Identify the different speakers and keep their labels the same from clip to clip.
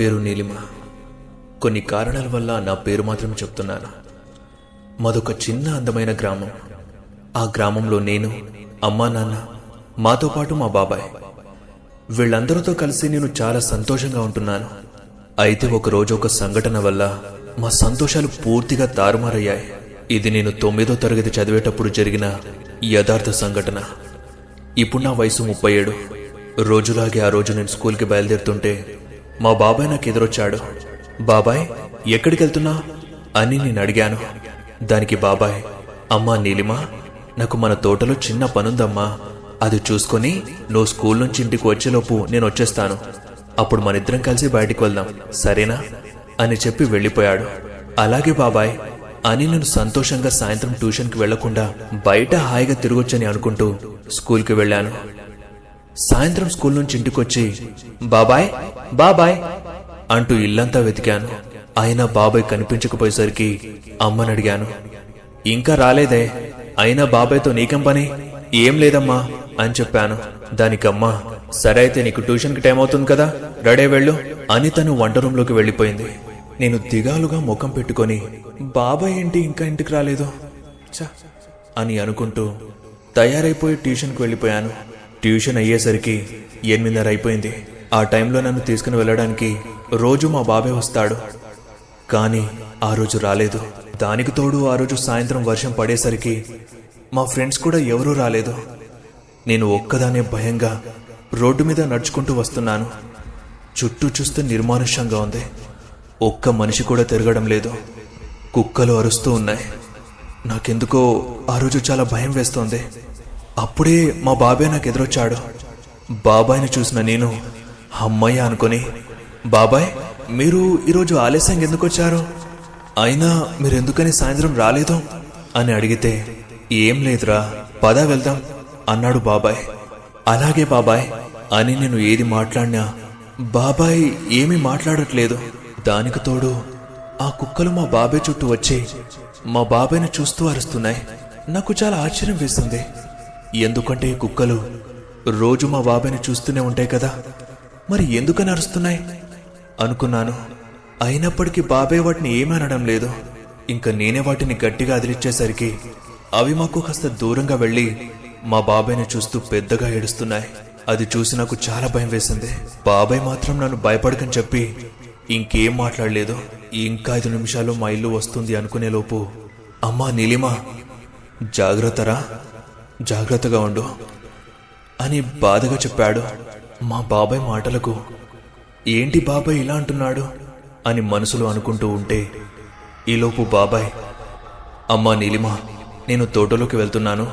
Speaker 1: పేరు నీలిమ. కొన్ని కారణాల వల్ల నా పేరు మాత్రం చెప్తున్నాను. మాదొక చిన్న అందమైన గ్రామం. ఆ గ్రామంలో నేను అమ్మా నాన్న మాతో పాటు మా బాబాయ్. వీళ్ళందరితో కలిసి నేను చాలా సంతోషంగా ఉంటున్నాను. అయితే ఒక రోజు ఒక సంఘటన వల్ల మా సంతోషాలు పూర్తిగా తారుమారయ్యాయి. ఇది నేను తొమ్మిదో తరగతి చదివేటప్పుడు జరిగిన యథార్థ సంఘటన. ఇప్పుడు నా వయసు ముప్పై ఏడు. రోజులాగే ఆ రోజు నేను స్కూల్కి బయలుదేరుతుంటే మా బాబాయ్ నాకు ఎదురొచ్చాడు. బాబాయ్ ఎక్కడికి వెళ్తున్నా? అని నేను అడిగాను. దానికి బాబాయ్ అమ్మా నీలిమా నాకు మన తోటలో చిన్న పనుందమ్మా. అది చూసుకొని నువ్వు స్కూల్ నుంచి ఇంటికి వచ్చేలోపు నేను వచ్చేస్తాను. అప్పుడు మనిద్దరం కలిసి బయటికి వెళ్దాం. సరేనా? అని చెప్పి వెళ్ళిపోయాడు. అలాగే బాబాయ్ అని నేను సంతోషంగా సాయంత్రం ట్యూషన్కి వెళ్ళకుండా బయట హాయిగా తిరగొచ్చని అనుకుంటూ స్కూల్కి వెళ్ళాను. సాయంత్రం స్కూల్ నుంచి ఇంటికొచ్చి బాబాయ్ బాబాయ్ అంటూ ఇల్లంతా వెతికాను. అయినా బాబాయ్ కనిపించకపోయేసరికి అమ్మని అడిగాను. ఇంకా రాలేదే అయినా బాబాయ్తో నీకేం పని? ఏం లేదమ్మా అని చెప్పాను. దానికమ్మా సరే అయితే నీకు ట్యూషన్కి టైం అవుతుంది కదా రెడీ వెళ్ళు అని తను వంట రూమ్లోకి వెళ్ళిపోయింది. నేను దిగాలుగా ముఖం పెట్టుకొని బాబాయ్ ఏంటి ఇంకా ఇంటికి రాలేదు? అని అనుకుంటూ తయారైపోయి ట్యూషన్కి వెళ్ళిపోయాను. ట్యూషన్ అయ్యేసరికి ఎనిమిదిన్నర అయిపోయింది ఆ టైంలో నన్ను తీసుకుని వెళ్ళడానికి రోజు మా బాబాయ్ వస్తాడు. కానీ ఆ రోజు రాలేదు. దానికి తోడు ఆ రోజు సాయంత్రం వర్షం పడేసరికి మా ఫ్రెండ్స్ కూడా ఎవరూ రాలేదు. నేను ఒక్కదానే భయంగా రోడ్డు మీద నడుచుకుంటూ వస్తున్నాను. చుట్టూ చూస్తే నిర్మానుష్యంగా ఉంది. ఒక్క మనిషి కూడా తిరగడం లేదు. కుక్కలు అరుస్తూ ఉన్నాయి. నాకెందుకో ఆ రోజు చాలా భయం వేస్తోంది. అప్పుడే మా బాబాయ్ నాకు ఎదురొచ్చాడు. బాబాయ్ని చూసిన నేను అమ్మయ్య అనుకొని బాబాయ్ మీరు ఈరోజు ఆలస్యంగా ఎందుకు వచ్చారు? అయినా మీరెందుకని సాయంత్రం రాలేదు? అని అడిగితే ఏం లేదురా పదా వెళ్దాం అన్నాడు బాబాయ్. అలాగే బాబాయ్ అని నేను ఏది మాట్లాడినా బాబాయ్ ఏమీ మాట్లాడట్లేదు. దానికి తోడు ఆ కుక్కలు మా బాబాయ్ చుట్టూ వచ్చి మా బాబాయ్ని చూస్తూ అరుస్తున్నాయి. నాకు చాలా ఆశ్చర్యం వేస్తుంది. ఎందుకంటే కుక్కలు రోజు మా బాబాయ్ని చూస్తూనే ఉంటాయి కదా. మరి ఎందుకని అరుస్తున్నాయి? అనుకున్నాను. అయినప్పటికీ బాబాయ్ వాటిని ఏమనడం లేదు. ఇంకా నేనే వాటిని గట్టిగా అదిలిచ్చేసరికి అవి మాకు కాస్త దూరంగా వెళ్ళి మా బాబాయ్ని చూస్తూ పెద్దగా ఏడుస్తున్నాయి. అది చూసి నాకు చాలా భయం వేసింది. బాబాయ్ మాత్రం నన్ను భయపడకని చెప్పి ఇంకేం మాట్లాడలేదు. ఇంకా ఐదు నిమిషాలు మా ఇల్లు వస్తుంది అనుకునేలోపు అమ్మా నీలిమా జాగ్రత్తరా? జాగ్రత్తగా ఉండు అని బాధగా చెప్పాడు. మా బాబాయ్ మాటలకు ఏంటి బాబాయ్ ఇలా అంటున్నాడు? అని మనసులో అనుకుంటూ ఉంటే ఈలోపు బాబాయ్ అమ్మా నీలిమా నేను తోటలోకి వెళ్తున్నాను.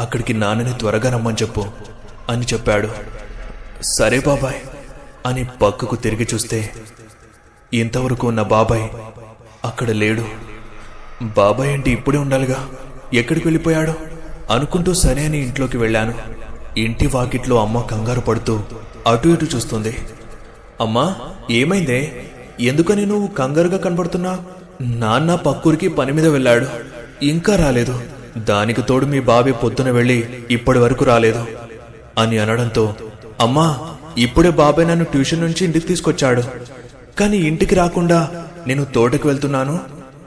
Speaker 1: అక్కడికి నాన్నని త్వరగా రమ్మని చెప్పు అని చెప్పాడు. సరే బాబాయ్ అని పక్కకు తిరిగి చూస్తే ఇంతవరకు ఉన్న బాబాయ్ అక్కడ లేడు. బాబాయ్ అంటే ఇప్పుడే ఉండాలిగా. ఎక్కడికి వెళ్ళిపోయాడు? అనుకుంటూ సరే అని ఇంట్లోకి వెళ్ళాను. ఇంటి వాకిట్లో అమ్మ కంగారు పడుతూ అటు ఇటు చూస్తుంది. అమ్మా ఏమైందే? ఎందుకని నువ్వు కంగారుగా కనబడుతున్నా? నాన్న పక్కూరికి పని మీద వెళ్ళాడు. ఇంకా రాలేదు. దానికి తోడు మీ బాబీ పొద్దున వెళ్ళి ఇప్పటి వరకు రాలేదు అని అనడంతో అమ్మా ఇప్పుడే బాబాయ్ నన్ను ట్యూషన్ నుంచి ఇంటికి తీసుకొచ్చాడు. కానీ ఇంటికి రాకుండా నేను తోటకు వెళ్తున్నాను.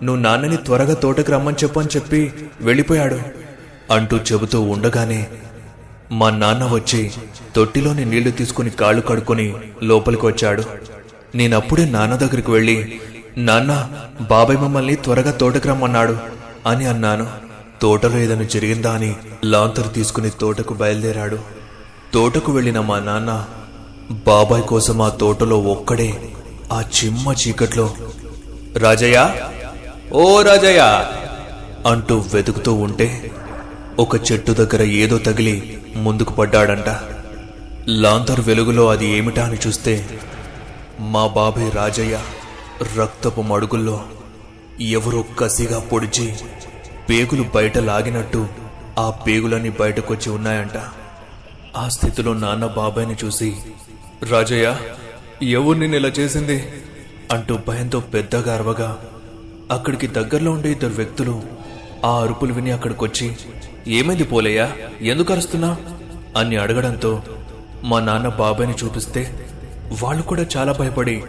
Speaker 1: నువ్వు నాన్నని త్వరగా తోటకు రమ్మని చెప్పు అని చెప్పి వెళ్ళిపోయాడు. అంటూ చెబుతూ ఉండగానే మా నాన్న వచ్చి తొట్టిలోని నీళ్ళు తీసుకుని కాళ్ళు కడుక్కొని లోపలికి వచ్చాడు. నేనప్పుడే నాన్న దగ్గరికి వెళ్ళి నాన్న బాబాయ్ మమ్మల్ని త్వరగా తోటకు రమ్మన్నాడు అని అన్నాను. తోటలో ఏదైనా జరిగిందా అని లాంతరు తీసుకుని తోటకు బయలుదేరాడు. తోటకు వెళ్ళిన మా నాన్న బాబాయ్ కోసం ఆ తోటలో ఒక్కడే ఆ చిమ్మ చీకట్లో. రాజయ్య! ఓ రాజయ్య! అంటూ వెతుకుతూ ఉంటే ఒక చెట్టు దగ్గర ఏదో తగిలి ముందుకు పడ్డాడంట. లాంతర్ వెలుగులో అది ఏమిటా అని చూస్తే మా బాబాయ్ రాజయ్య రక్తపు మడుగుల్లో ఎవరో కసిగా పొడిచి పేగులు బయట లాగినట్టు ఆ పేగులన్నీ బయటకొచ్చి ఉన్నాయంట. ఆ స్థితిలో నాన్న బాబాయ్ని చూసి రాజయ్య ఎవరు నిన్ను ఇలా చేసింది? అంటూ భయంతో పెద్దగా అరవగా అక్కడికి దగ్గరలో ఉండే ఇద్దరు వ్యక్తులు ఆ అరుపులు విని అక్కడికొచ్చి ఏమైంది పోలయ్యా? ఎందుకు అరుస్తున్నా? అని అడగడంతో మా నాన్న బాబాయ్ని చూపిస్తే వాళ్ళు కూడా చాలా భయపడి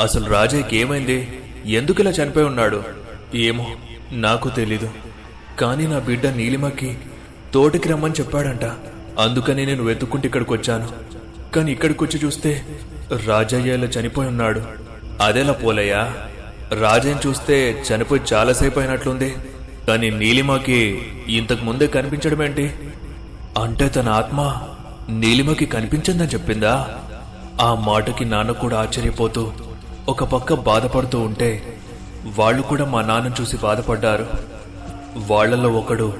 Speaker 1: అసలు రాజయ్యకి ఏమైంది? ఎందుకు ఇలా చనిపోయి ఉన్నాడు? ఏమో నాకు తెలీదు. కానీ నా బిడ్డ నీలిమకి తోటకి రమ్మని చెప్పాడంట. అందుకని నేను వెతుక్కుంటూ ఇక్కడికి వచ్చాను. కానీ ఇక్కడికి వచ్చి చూస్తే రాజయ్య ఇలా చనిపోయి ఉన్నాడు. అదేలా పోలయ్యా? రాజయ్యని చూస్తే చనిపోయి చాలాసేపు అయినట్లుంది. కానీ నీలిమకి ఇంతకు ముందే కనిపించడం ఏంటి అంటే తన ఆత్మ నీలిమకి కనిపించిందని చెప్పిందా? ఆ మాటకి నాన్న కూడా ఆశ్చర్యపోతూ ఒక పక్క బాధపడుతూ ఉంటే వాళ్ళు కూడా మా నాన్న చూసి బాధపడ్డారు. వాళ్ళల్లో ఒకడు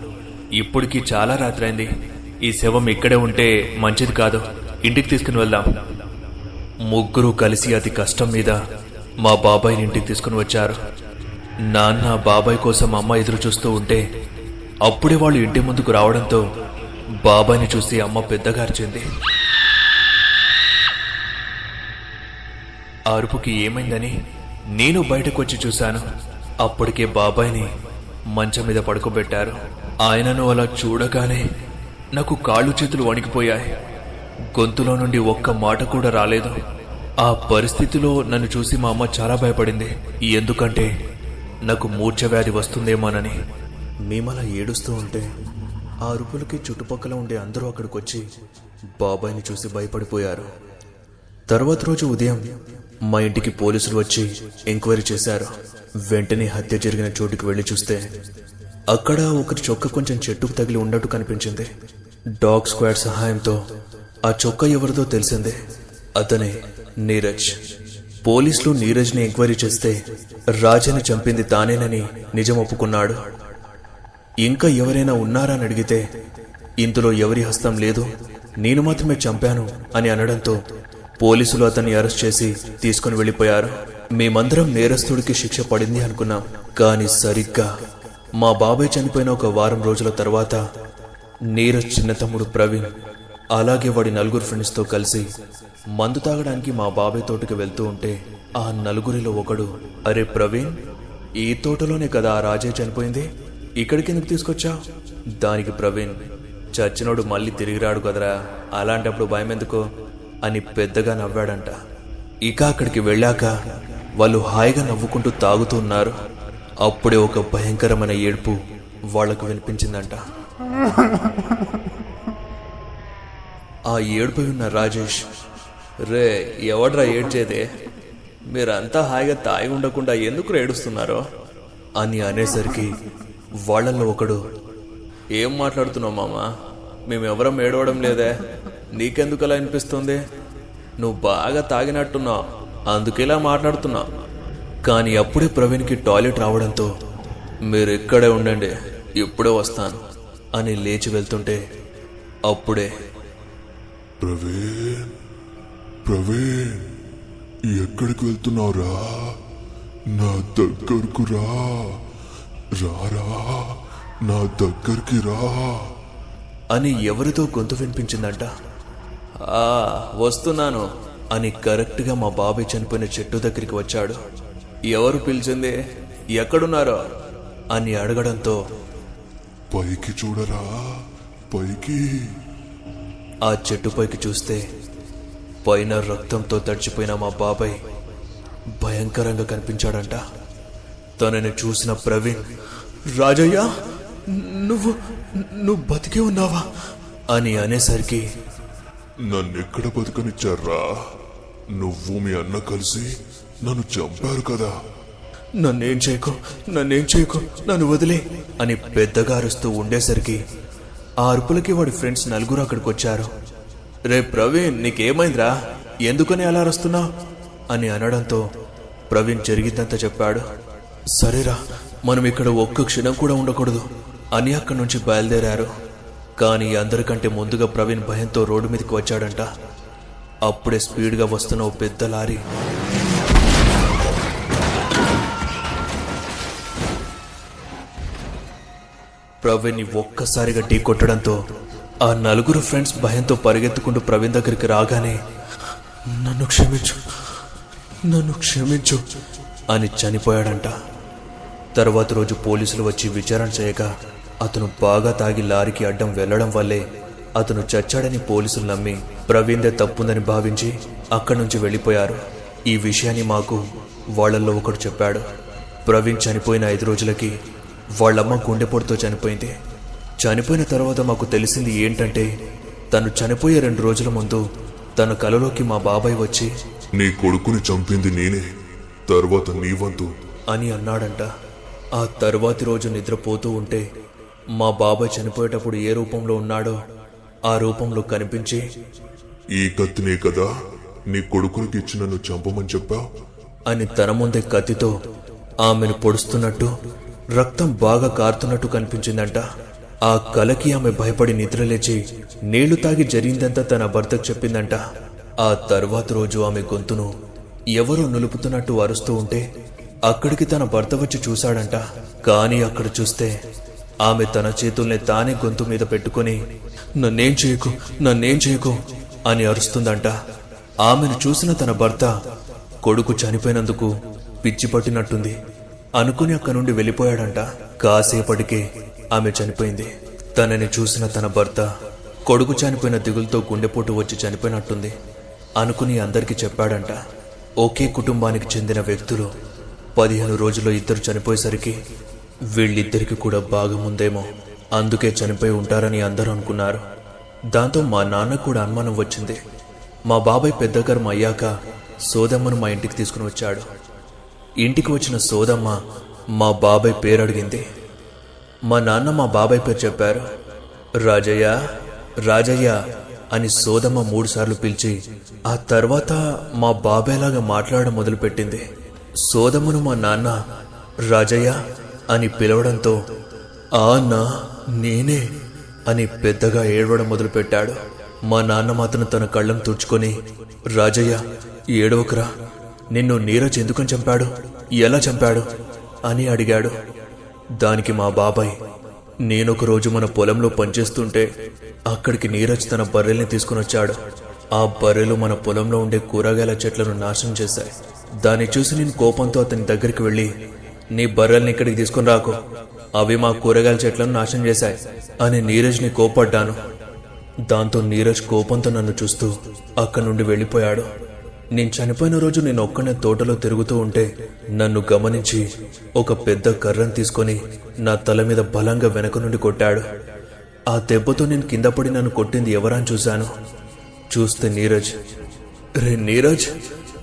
Speaker 1: ఇప్పటికి చాలా రాత్రైంది. ఈ శవం ఇక్కడే ఉంటే మంచిది కాదు. ఇంటికి తీసుకుని వెళ్దాం. ముగ్గురు కలిసి అతి కష్టం మీద మా బాబాయ్ని ఇంటికి తీసుకుని వచ్చారు. నాన్న బాబాయ్ కోసం అమ్మ ఎదురు చూస్తూ ఉంటే అప్పుడే వాళ్ళు ఇంటి ముందుకు రావడంతో బాబాయ్ని చూసి అమ్మ పెద్దగా అరిచింది. ఆ అరుపుకి ఏమైందని నేను బయటకు వచ్చి చూశాను. అప్పటికే బాబాయ్ని మంచం మీద పడుకోబెట్టారు. ఆయనను అలా చూడగానే నాకు కాళ్ళు చేతులు వణికిపోయాయి. గొంతులో నుండి ఒక్క మాట కూడా రాలేదు. ఆ పరిస్థితిలో నన్ను చూసి మా అమ్మ చాలా భయపడింది. ఎందుకంటే నాకు మూర్ఛ వ్యాధి వస్తుందేమోనని. మేమలా ఏడుస్తూ ఉంటే ఆ అరుపులకి చుట్టుపక్కల ఉండే అందరూ అక్కడికి వచ్చి బాబాయ్ని చూసి భయపడిపోయారు. తర్వాత రోజు ఉదయం మా ఇంటికి పోలీసులు వచ్చి ఎంక్వైరీ చేశారు. వెంటనే హత్య జరిగిన చోటుకి వెళ్ళి చూస్తే అక్కడ ఒకరి చొక్క కొంచెం చెట్టుకు తగిలి ఉన్నట్టు కనిపించింది. డాగ్ స్క్వాడ్ సహాయంతో ఆ చొక్క ఎవరిదో తెలిసిందే. అతనే నీరజ్. పోలీసులు నీరజ్ని ఎంక్వైరీ చేస్తే రాజని చంపింది తానేనని నిజం ఒప్పుకున్నాడు. ఇంకా ఎవరైనా ఉన్నారా అని అడిగితే ఇందులో ఎవరి హస్తం లేదు నేను మాత్రమే చంపాను అని అనడంతో పోలీసులు అతన్ని అరెస్ట్ చేసి తీసుకుని వెళ్ళిపోయారు. మేమందరం నేరస్తుడికి శిక్ష పడింది అనుకున్నాం కానీ సరిగ్గా మా బాబాయ్ చనిపోయిన ఒక వారం రోజుల తర్వాత నీరజ్ చిన్న తమ్ముడు ప్రవీణ్ అలాగే వాడి నలుగురు ఫ్రెండ్స్తో కలిసి మందు తాగడానికి మా బాబాయ్ తోటకి వెళ్తూ ఉంటే ఆ నలుగురిలో ఒకడు అరే ప్రవీణ్ ఈ తోటలోనే కదా ఆ రాజే చనిపోయింది? ఇక్కడికి ఎందుకు తీసుకొచ్చా? దానికి ప్రవీణ్ చచ్చినోడు మళ్ళీ తిరిగి రాడు కదరా అలాంటప్పుడు భయం ఎందుకు? అని పెద్దగా నవ్వాడంట. ఇక అక్కడికి వెళ్ళాక వాళ్ళు హాయిగా నవ్వుకుంటూ తాగుతూ ఉన్నారు. అప్పుడే ఒక భయంకరమైన ఏడుపు వాళ్ళకు వినిపించిందంట. ఆ ఏడుపై ఉన్న రాజేష్ రే ఎవడ్రా ఏడ్చేదే? మీరంతా హాయిగా తాగి ఉండకుండా ఎందుకు ఏడుస్తున్నారో? అని అనేసరికి వాళ్ళల్లో ఒకడు ఏం మాట్లాడుతున్నావు మామ? మేమెవరం ఏడవడం లేదే? నీకెందుకు అలా అనిపిస్తుంది? నువ్వు బాగా తాగినట్టున్నావు అందుకేలా మాట్లాడుతున్నావు? కానీ అప్పుడే ప్రవీణ్కి టాయిలెట్ రావడంతో మీరు ఇక్కడే ఉండండి ఇప్పుడే వస్తాను అని లేచి వెళ్తుంటే అప్పుడే
Speaker 2: ప్రవీణ్ ప్రవీణ్ ఎక్కడికి వెళ్తున్నావురా? నా దగ్గరకు రా. రారా? నా దగ్గరికి రా.
Speaker 1: అని ఎవరితో గొంతు వినిపించిందంట. ఆ వస్తున్నాను అని కరెక్ట్గా మా బాబాయ్ చనిపోయిన చెట్టు దగ్గరికి వచ్చాడు. ఎవరు పిలిచింది? ఎక్కడున్నారో? అని అడగడంతో
Speaker 2: పైకి చూడరా? పైకి.
Speaker 1: ఆ చెట్టుపైకి చూస్తే పైన రక్తంతో తడిచిపోయిన మా బాబాయ్ భయంకరంగా కనిపించాడంట. తనని చూసిన ప్రవీణ్ రాజయ్య నువ్వు నువ్వు బతికే ఉన్నావా? అని అనేసరికి
Speaker 2: నన్నెక్కడ బతకనిచ్చారా? నువ్వు మీ అన్న కలిసి నన్ను చంపారు కదా.
Speaker 1: నన్నేం చేయకు నన్నేం చేయకు నన్ను వదిలే అని పెద్దగా అరుస్తూ ఉండేసరికి ఆ అరుపులకి వాడి ఫ్రెండ్స్ నలుగురు అక్కడికి వచ్చారు. రే ప్రవీణ్ నీకేమైందిరా? ఎందుకని అలా అరుస్తున్నావు? అని అనడంతో ప్రవీణ్ జరిగిందంతా చెప్పాడు. సరేరా మనం ఇక్కడ ఒక్క క్షణం కూడా ఉండకూడదు. అని అక్కడి నుంచి బయలుదేరారు. కానీ అందరికంటే ముందుగా ప్రవీణ్ భయంతో రోడ్డు మీదకి వచ్చాడంట. అప్పుడే స్పీడ్గా వస్తున్న ఓ పెద్ద లారీ ప్రవీణ్ని ఒక్కసారిగా ఢీ కొట్టడంతో ఆ నలుగురు ఫ్రెండ్స్ భయంతో పరిగెత్తుకుంటూ ప్రవీణ్ దగ్గరికి రాగానే నన్ను క్షమించు నన్ను క్షమించు అని చనిపోయాడంట. తర్వాత రోజు పోలీసులు వచ్చి విచారణ చేయగా అతను బాగా తాగి లారీకి అడ్డం వెళ్ళడం వల్లే అతను చచ్చాడని పోలీసులు నమ్మి ప్రవీణ్దే తప్పుందని భావించి అక్కడి నుంచి వెళ్ళిపోయారు. ఈ విషయాన్ని మాకు వాళ్ళల్లో ఒకడు చెప్పాడు. ప్రవీణ్ చనిపోయిన ఐదు రోజులకి వాళ్ళమ్మ గుండెపోటుతో చనిపోయింది. చనిపోయిన తర్వాత మాకు తెలిసింది ఏంటంటే తను చనిపోయే రెండు రోజుల ముందు తన కలలోకి మా బాబాయ్ వచ్చి
Speaker 2: నీ కొడుకుని చంపింది నేనే తర్వాత నీ వంతు.
Speaker 1: అని అన్నాడంట. ఆ తర్వాతి రోజు నిద్రపోతూ ఉంటే మా బాబాయ్ చనిపోయేటప్పుడు ఏ రూపంలో ఉన్నాడో ఆ రూపంలో కనిపించి
Speaker 2: ఈ కత్తినే కదా నీ కొడుకునికి ఇచ్చి నన్ను చంపమని చెప్పావు?
Speaker 1: అని తన ముందే కత్తితో ఆమెను పొడుస్తున్నట్టు రక్తం బాగా కారుతున్నట్టు కనిపించిందంట. ఆ కలకి ఆమె భయపడి నిద్రలేచి నీళ్ళు తాగి జరిగిందంతా తన భర్తకు చెప్పిందంట. ఆ తర్వాత రోజు ఆమె గొంతును ఎవరో నులుపుతున్నట్టు అరుస్తూ ఉంటే అక్కడికి తన భర్త వచ్చి చూశాడంట. కానీ అక్కడ చూస్తే ఆమె తన చేతుల్ని తానే గొంతు మీద పెట్టుకొని నన్నేం చేయకు నన్నేం చేయకు అని అరుస్తుందంట. ఆమెను చూసిన తన భర్త కొడుకు చనిపోయినందుకు పిచ్చి పట్టినట్టుంది. అనుకుని అక్కడి నుండి వెళ్ళిపోయాడంట. కాసేపటికే ఆమె చనిపోయింది. తనని చూసిన తన భర్త కొడుకు చనిపోయిన దిగులతో గుండెపోటు వచ్చి చనిపోయినట్టుంది. అనుకుని అందరికీ చెప్పాడంట. ఒకే కుటుంబానికి చెందిన వ్యక్తులు పదిహేను రోజుల్లో ఇద్దరు చనిపోయేసరికి వీళ్ళిద్దరికి కూడా బాగముందేమో. అందుకే చనిపోయి ఉంటారని అందరూ అనుకున్నారు. దాంతో మా నాన్న కూడా అనుమానం వచ్చింది. మా బాబాయ్ పెద్దగారు అయ్యాక సోదమ్మను మా ఇంటికి తీసుకుని వచ్చాడు. ఇంటికి వచ్చిన సోదమ్మ మా బాబాయ్ పేరు అడిగింది. మా నాన్న మా బాబాయ్ పేరు చెప్పారు. రాజయ్య రాజయ్య అని సోదమ్మ మూడుసార్లు పిలిచి ఆ తర్వాత మా బాబాయ్లాగా మాట్లాడడం మొదలుపెట్టింది. సోదమ్మను మా నాన్న రాజయ్య అని పిలవడంతో ఆ అన్నా నేనే అని పెద్దగా ఏడవడం మొదలుపెట్టాడు. మా నాన్న మాత్రం తన కళ్ళం తుడుచుకొని రాజయ్య ఏడవకురా నిన్ను నీరజ్ ఎందుకని చంపాడు? ఎలా చంపాడు? అని అడిగాడు. దానికి మా బాబాయ్ నేనొక రోజు మన పొలంలో పనిచేస్తుంటే అక్కడికి నీరజ్ తన బర్రెల్ని తీసుకుని వచ్చాడు. ఆ బర్రెలు మన పొలంలో ఉండే కూరగాయల చెట్లను నాశనం చేశాయి. దాన్ని చూసి నేను కోపంతో అతని దగ్గరికి వెళ్ళి నీ బర్రెల్ని ఇక్కడికి తీసుకుని రాకు. అవి మా కూరగాయల చెట్లను నాశనం చేశాయి అని నీరజ్ని కోపడ్డాను దాంతో నీరజ్ కోపంతో నన్ను చూస్తూ అక్కడి నుండి వెళ్ళిపోయాడు. నేను చనిపోయిన రోజు నేను ఒక్కనే తోటలో తిరుగుతూ ఉంటే నన్ను గమనించి ఒక పెద్ద కర్రను తీసుకొని నా తల మీద బలంగా వెనక నుండి కొట్టాడు. ఆ దెబ్బతో నేను కింద పడి నన్ను కొట్టింది ఎవరా చూశాను. చూస్తే నీరజ్ రే నీరజ్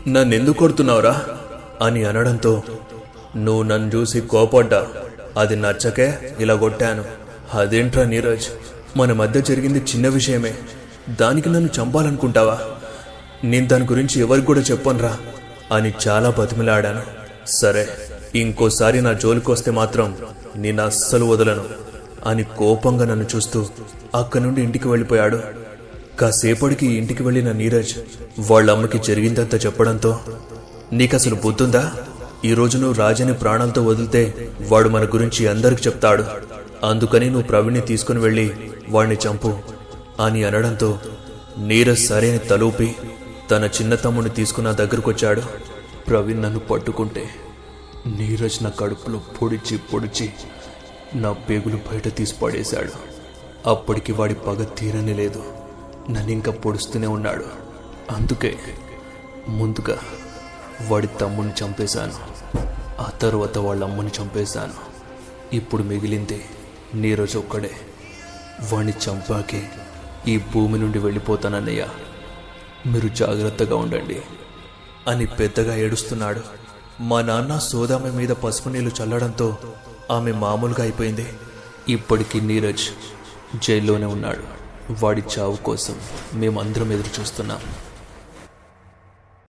Speaker 1: నన్ను ఎందుకు కొడుతున్నావురా? అని అనడంతో నువ్వు నన్ను చూసి కోపడ్డా. అది నచ్చకే ఇలా కొట్టాను. అదేంట్రా నీరజ్ మన మధ్య జరిగింది చిన్న విషయమే. దానికి నన్ను చంపాలనుకుంటావా? నేను దాని గురించి ఎవరికి కూడా చెప్పనురా అని చాలా బతిమిలాడాను. సరే ఇంకోసారి నా జోలికొస్తే మాత్రం నేను అస్సలు వదలను అని కోపంగా నన్ను చూస్తూ అక్కడి నుండి ఇంటికి వెళ్ళిపోయాడు. కాసేపటికి ఇంటికి వెళ్ళిన నీరజ్ వాళ్ళ అమ్మకి జరిగిందంతా చెప్పడంతో నీకసలు బుద్ధుందా? ఈ రోజు నువ్వు రాజని ప్రాణాలతో వదిలితే వాడు మన గురించి అందరికి చెప్తాడు. అందుకని నువ్వు ప్రవీణ్ని తీసుకుని వెళ్ళి వాడిని చంపు అని అనడంతో నీరజ్ సరైన తలూపి తన చిన్న తమ్ముని తీసుకున్న దగ్గరకొచ్చాడు. ప్రవీణ్ నన్ను పట్టుకుంటే నీరజ్ నా కడుపులో పొడిచి పొడిచి నా పేగులు బయట తీసి పడేశాడు. అప్పటికి వాడి పగ తీరని లేదు. నన్ను ఇంకా పొడుస్తూనే ఉన్నాడు. అందుకే ముందుగా వాడి తమ్ముని చంపేశాను. ఆ తర్వాత వాళ్ళ అమ్మని చంపేశాను. ఇప్పుడు మిగిలింది నీరజ్ ఒక్కడే. వాణ్ణి చంపాకే ఈ భూమి నుండి వెళ్ళిపోతానన్నయ్య. మీరు జాగ్రత్తగా ఉండండి అని పెద్దగా ఏడుస్తున్నాడు. మా నాన్న సోదామె మీద పసుపు నీళ్ళు చల్లడంతో ఆమె మామూలుగా అయిపోయింది. ఇప్పటికీ నీరజ్ జైల్లోనే ఉన్నాడు. వాడి చావు కోసం మేమందరం ఎదురు చూస్తున్నాం